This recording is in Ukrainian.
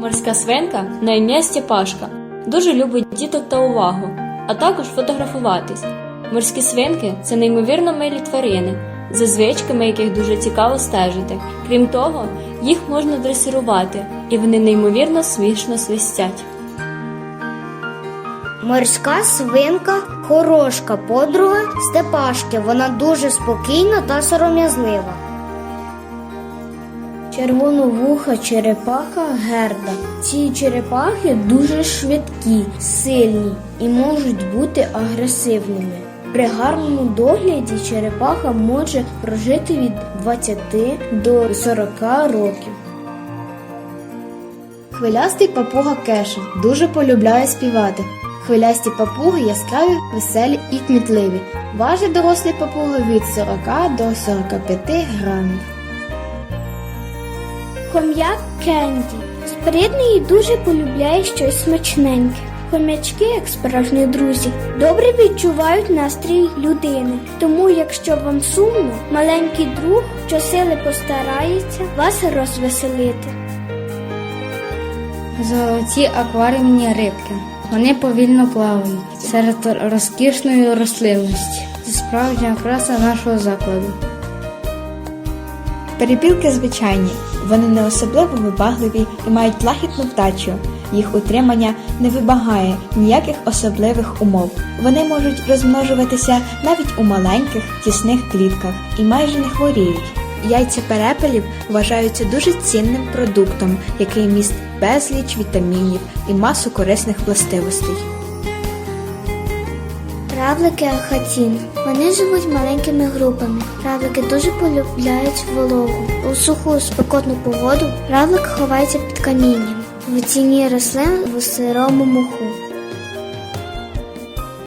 Морська свинка на ім'я Степашка дуже любить діток та увагу, а також фотографуватись. Морські свинки це неймовірно милі тварини, за звичками яких дуже цікаво стежити. Крім того, їх можна дресирувати, і вони неймовірно смішно свистять. Морська свинка хороша подруга Степашки. Вона дуже спокійна та сором'язлива. Червоновуха черепаха герда. Ці черепахи дуже швидкі, сильні і можуть бути агресивними. При гарному догляді черепаха може прожити від 20 до 40 років. Хвилястий папуга Кеша дуже полюбляє співати. Хвилясті папуги яскраві, веселі і кмітливі. Важить дорослі папуги від 40 до 45 грамів. Хом'як Кенді. Спритний і дуже полюбляє щось смачненьке. Хомячки, як справжні друзі, добре відчувають настрій людини. Тому, якщо вам сумно, маленький друг щосили постарається вас розвеселити. Золоті акваріумні рибки. Вони повільно плавають серед розкішної рослинності. Це справжня краса нашого закладу. Перепілки звичайні, вони не особливо вибагливі і мають лагідну вдачу. Їх утримання не вимагає ніяких особливих умов. Вони можуть розмножуватися навіть у маленьких тісних клітках і майже не хворіють. Яйця перепелів вважаються дуже цінним продуктом, який містить безліч вітамінів і масу корисних властивостей. Равлики ахатін. Вони живуть маленькими групами. Равлики дуже полюбляють вологу. У суху спекотну погоду равлик ховається під камінням. В тіні рослин в сирому моху.